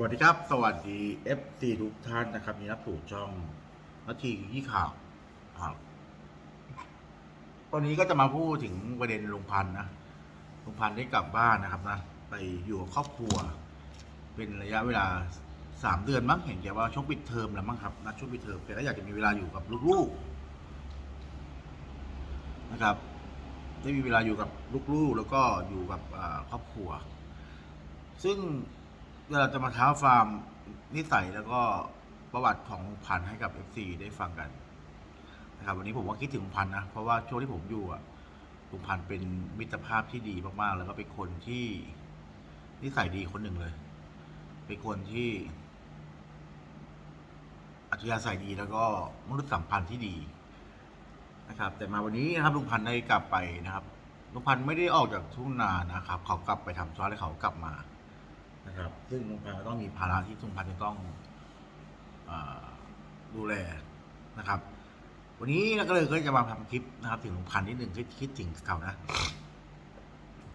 สวัสดีครับ สวัสดี FC ทุกท่านนะครับนี่รับถูกช่องนาทียี่ข่าวครับตอนนี้ก็จะมาพูดถึงประเด็นลุงพันธ์นะลุงพันธ์ได้กลับบ้านนะครับนะไปอยู่กับครอบครัว เป็นระยะเวลาสามเดือนมั้งเห็นแกว่าช่วงปิดเทอมแล้วมั้งครับนะช่วงปิดเทอมแกก็อยากจะมีเวลาอยู่กับลูกๆนะครับ ได้มีเวลาอยู่กับลูกๆ แล้วก็อยู่กับครอบครัว ซึ่ง เราจะมาท้าฟาร์มนิสัยแล้วก็ประวัติของพันให้กับ FC ได้ฟังกันนะครับวันนี้ผมว่าคิดถึงพันนะเพราะว่าช่วงที่ผมอยู่อะลุงพันเป็นมิตรภาพที่ดีมากๆ แล้วก็เป็นคนที่นิสัยดีคนหนึ่งเลย เป็นคนที่อัธยาศัยดีแล้วก็มนุษยสัมพันธ์ที่ดีนะครับ แต่มาวันนี้นะครับลุงพันได้กลับไปนะครับลุงพันไม่ได้ออกจากทุ่งนานะครับ เขากลับไปทำซ้อนแล้วเขากลับมา นะครับ ซึ่งลุงพันธ์ก็ต้องมีภาระที่ลุงพันธ์จะต้องอาดูแลนะครับ วันนี้เราก็เลยก็จะมาทำคลิปนะครับถึงลุงพันธ์นิดหนึ่งคิดคิดถึงเขานะ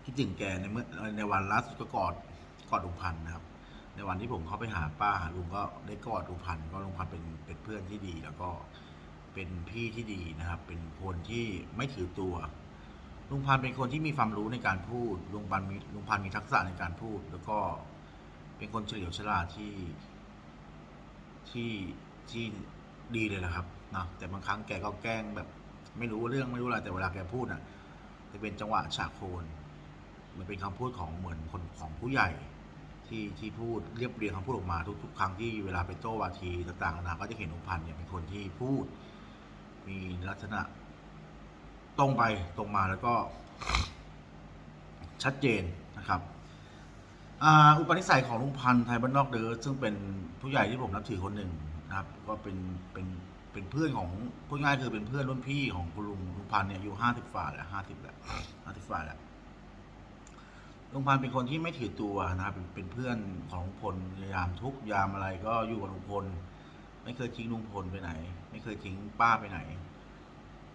คิดถึงแกในเมื่อในวันล่าสุดก็กอดกอดลุงพันธ์นะครับ ในวันที่ผมเข้าไปหาป้าหาลุงก็ได้กอดลุงพันธ์ก็ลุงพันธ์เป็นเป็นเพื่อนที่ดี แล้วก็เป็นพี่ที่ดีนะครับ เป็นคนที่ไม่ถือตัวลุงพันธ์เป็นคนที่มีความรู้ในการพูดลุงพันธ์มีลุงพันธ์มีทักษะในการพูด แล้วก็ เป็นคนเฉลียวฉลาดที่ที่ที่ดีเลยนะครับนะแต่บางครั้งแกก็แกล้งแบบ ไม่รู้เรื่องไม่รู้อะไรแต่เวลาแกพูดอะจะเป็นจังหวะฉากโคนมันเป็นคำพูดของเหมือนคนของผู้ใหญ่ที่ที่พูดเรียบเรียงคำพูดออกมาทุกๆ ครั้งที่เวลาไปโต้วาทีต่างๆนานาก็จะเห็นลุงพันธ์เนี่ยเป็นคนที่พูด มีลักษณะตรงไปตรงมาแล้วก็ชัดเจนนะครับ อาอุปนิสัยของลุงพันธ์ไทยบ้านนอกเดอซึ่งเป็นผู้ใหญ่ที่ผมนับถือคนหนึ่งนะครับ ก็เป็นเป็นเป็นเพื่อนของพูดง่ายคือเป็นเพื่อนรุ่นพี่ของคุณลุงลุงพันธ์เนี่ยอายู่ห้าสิบฝ่าแล้วห้าสิบแล้วห้าสิบฝ่าแล้วลุงพันธ์เป็นคนที่ไม่ถือตัวนะครับเป็นเป็นเพื่อนของลุงพลยามทุกยามอะไรก็อยู่กับลุงพล ไม่เคยทิ้งลุงพลไปไหน ไม่เคยทิ้งป้าไปไหน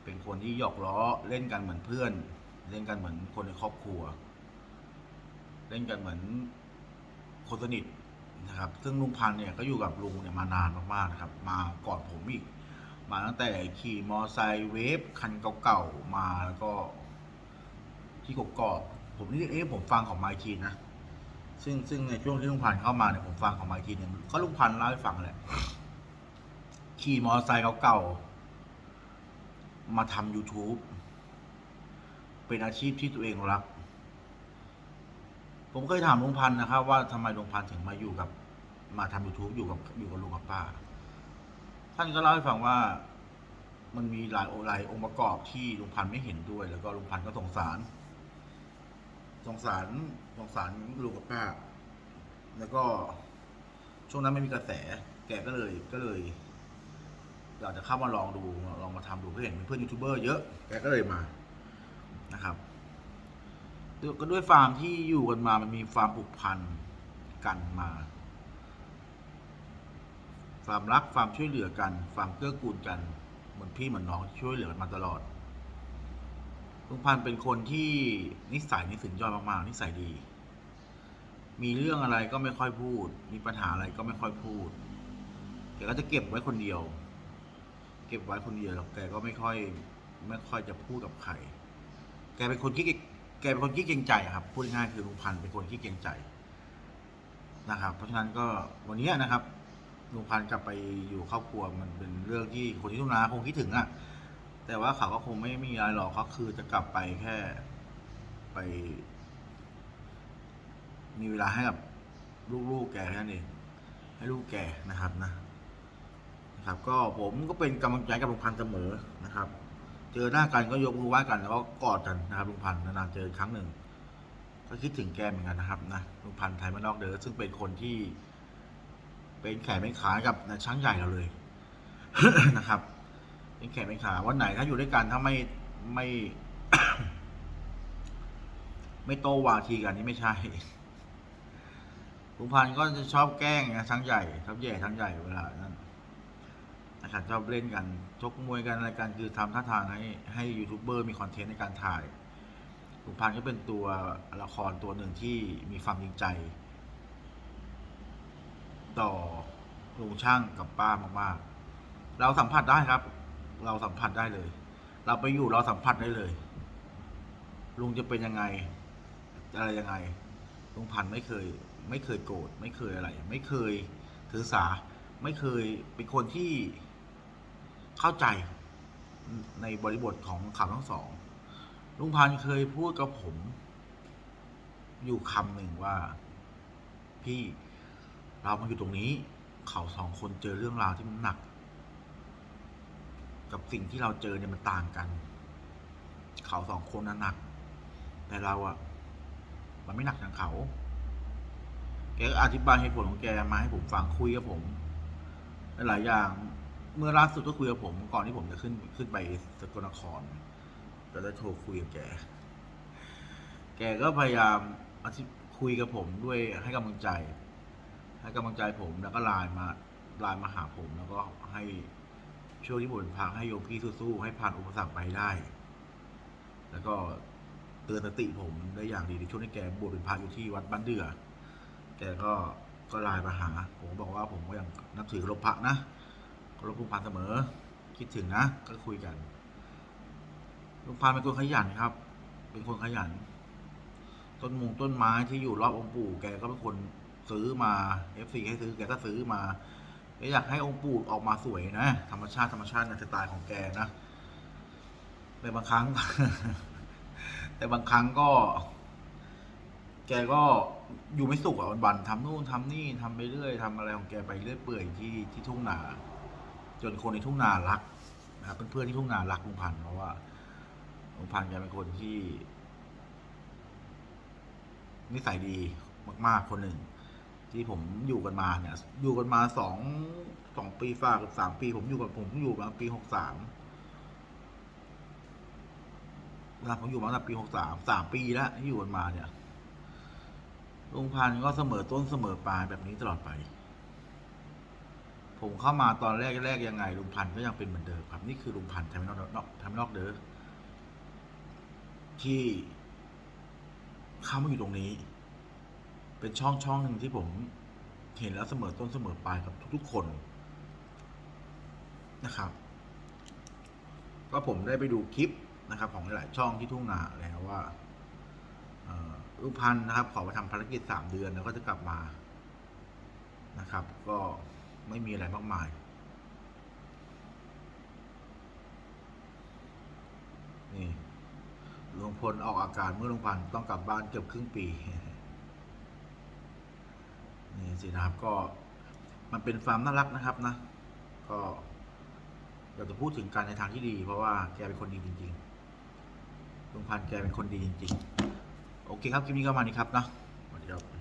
เป็นคนที่หยอกล้อเล่นกันเหมือนเพื่อน เล่นกันเหมือนคนในครอบครัว เล่นกันเหมือน คนสนิทนะครับซึ่งลุงพันเนี่ยก็อยู่กับลุงเนี่ยมานานมากๆนะครับ มาก่อนผมอีก มาตั้งแต่ขี่มอไซค์เวฟคันเก่าๆมาแล้วก็ที่กกอกผมนี่เอ๊ะผมฟังของไมค์ทีนะซึ่งซึ่งในช่วงที่ลุงพันเข้ามาเนี่ยผมฟังของไมค์ทีเนี่ยก็ลุงพันเล่าให้ฟังแหละขี่มอไซค์เก่าๆมาทำ YouTube เป็นอาชีพที่ตัวเองรัก ผมเคยถามลุงพันธ์นะครับ ว่าทำไมลุงพันธ์ถึงมาอยู่กับ มาทำ YouTube อยู่กับอยู่กับลุงกับป้า ท่านก็เล่าให้ฟังว่ามันมีหลายหลายองค์ประกอบที่ลุงพันธ์ไม่เห็นด้วย แล้วก็ลุงพันธ์ก็สงสาร สงสารสงสารลุงกับป้า แล้วก็ช่วงนั้นไม่มีกระแส แกก็เลยก็เลยอยากจะเข้ามาลองดูลองมาทำดูเพื่อเห็นเพื่อนยูทูบเบอร์เยอะแกก็เลยมานะครับ ก็ด้วยฟาร์มที่อยู่กันมามันมีฟาร์มผูกพันกันมาฟาร์มรักฟาร์มช่วยเหลือกันฟาร์มเกื้อกูลกันเหมือนพี่เหมือนน้องช่วยเหลือกันมาตลอดลุงพันเป็นคนที่นิสัยนี่สุดยอดมากๆนิสัยดี มีเรื่องอะไรก็ไม่ค่อยพูด มีปัญหาอะไรก็ไม่ค่อยพูดแกก็จะเก็บไว้คนเดียว เก็บไว้คนเดียวแล้วแกก็ไม่ค่อย ไม่ค่อยจะพูดกับใคร แกเป็นคนขี้เก แกเป็นคนขี้เกรงใจครับพูดง่ายคือลุงพันธ์เป็นคนขี้เกรงใจนะครับ เพราะฉะนั้นก็วันนี้นะครับลุงพันธ์กลับไปอยู่ครอบครัวมันเป็นเรื่องที่คนที่ทุ่งนาคงคิดถึงอะแต่ว่าเขาก็คงไม่มีอะไรหรอกเขาคือจะกลับไปแค่ไป มีเวลาให้กับลูกๆแกแค่นั้นเองให้ลูกแกนะครับนะนะครับ ก็ผมก็เป็นกำลังใจกับลุงพันธ์เสมอนะครับ เจอหน้ากันก็ยกมือไหว้กันแล้วก็กอดกันนะครับลุงพันธ์นานๆเจอครั้งหนึ่ง ก็คิดถึงแกเหมือนกันนะครับนะลุงพันธ์ไทยมานนอกเดอซึ่งเป็นคนที่ เป็นแขนเป็นขากับนะช้างใหญ่เราเลยนะครับ เป็นแขนเป็นขาวันไหนถ้าอยู่ด้วยกันถ้าไม่ไม่ ไม่โตวาทีกันนี่ไม่ใช่ลุงพันธ์ก็จะชอบแกล้งนะช้างใหญ่ชอบแย่ช้างใหญ่เวลานั้น นะครับชอบเล่นกันชกมวยกันอะไรกันคือทำท่าทางให้ให้ยูทูบเบอร์มีคอนเทนต์ในการถ่ายลุงพันก็เป็นตัวละครตัวหนึ่งที่มีความจริงใจ ต่อลุงช่างกับป้ามากๆ เราสัมผัสได้ครับ เราสัมผัสได้เลย เราไปอยู่เราสัมผัสได้เลย ลุงจะเป็นยังไงอะไรยังไงลุงพันไม่เคย ไม่เคยโกรธไม่เคยอะไร ไม่เคยถือสา ไม่เคยเป็นคนที่ เข้าใจในบริบทของเขาทั้งสอง ลุงพันเคยพูดกับผม อยู่คำหนึ่งว่า พี่เรามาอยู่ตรงนี้ เขาสองคนเจอเรื่องราวที่มันหนัก กับสิ่งที่เราเจอเนี่ยมันต่างกัน เขาสองคนนั้นหนัก แต่เราอะมันไม่หนักอย่างเขาแกก็อธิบายเหตุผลของแกมาให้ผมฟังคุยกับผมหลายอย่าง เมื่อล่าสุดก็คุยกับผมก่อนที่ผมจะขึ้นขึ้นไปสกลนครก็ได้โทรคุยกับแก แกก็พยายามอธิคุยกับผมด้วยให้กำลังใจ ให้กำลังใจผมแล้วก็ไลน์มาไลน์มาหาผมแล้วก็ให้ช่วงที่ผมพักให้โยมพี่สู้ๆให้ผ่านอุปสรรคไปได้ แล้วก็เตือนสติผมได้อย่างดีในช่วงที่แกบวชเป็นพระอยู่ที่วัดบ้านเดือแกก็ก็ไลน์มาหา ผมบอกว่าผมก็ยังนับถือเครพพระนะ เคารพลุงพันเสมอ คิดถึงนะ ก็คุยกัน ลุงพันเป็นคนขยันครับ เป็นคนขยัน ต้นมงต้นไม้ที่อยู่รอบองค์ปู่แกก็เป็นคนซื้อมาเอฟซีให้ซื้อแกก็ซื้อมาแกอยากให้องค์ปู่ออกมาสวยนะ ธรรมชาติธรรมชาติในสไตล์ของแกนะแต่บางครั้ง แต่บางครั้งก็ แกก็อยู่ไม่สุขอะวันๆทำนู่นทำนี่ทำไปเรื่อยทำอะไรของแกไปเรื่อยเปื่อยที่ที่ทุ่งนา จนคนในทุ่งนารักนะครับเพื่อนๆที่ทุ่งนารักลุงพันธ์เพราะว่าลุงพันธ์แกเป็นคนที่ นิสัยดีมากๆคนหนึ่ง ที่ผมอยู่กันมาเนี่ย อยู่กันมาสองสองปีฝ่ากับสามปี ผมอยู่กับผมอยู่มาปีหกสามนะผมอยู่มาตั้งแต่ปีหกสามสามปีแล้วที่อยู่กันมาเนี่ยลุงพันธ์ก็เสมอต้นเสมอปลายแบบนี้ตลอดไป ผมเข้ามาตอนแรกแรกยังไงลุงพันธ์ก็ยังเป็นเหมือนเดิมครับ นี่คือลุงพันธ์ทำนอกนอกทำนอกเด้อที่เข้ามาอยู่ตรงนี้ เป็นช่องช่องหนึ่งที่ผมเห็นแล้วเสมอต้นเสมอปลายกับทุกๆคนนะครับ ก็ผมได้ไปดูคลิปนะครับ ของหลายช่องที่ทุ่งนาแล้วว่าลูกพันธ์นะครับ ขอมาทำภารกิจสามเดือนแล้วก็จะกลับมานะครับ ก็ ไม่มีอะไรมากมาย นี่หลุงพลออกอาการเมื่อลงพันต้องกลับบ้านเกือบครึ่งปี นี่สินะครับก็มันเป็นฟามน่ารักนะครับนะ ก็อยากจะพูดถึงการในทางที่ดี เพราะว่าแกเป็นคนดีจริงๆลุงพันแกเป็นคนดีจริงๆ โอเคครับ คลิปนี้ก็มานี้ครับนะสวัสดีครับ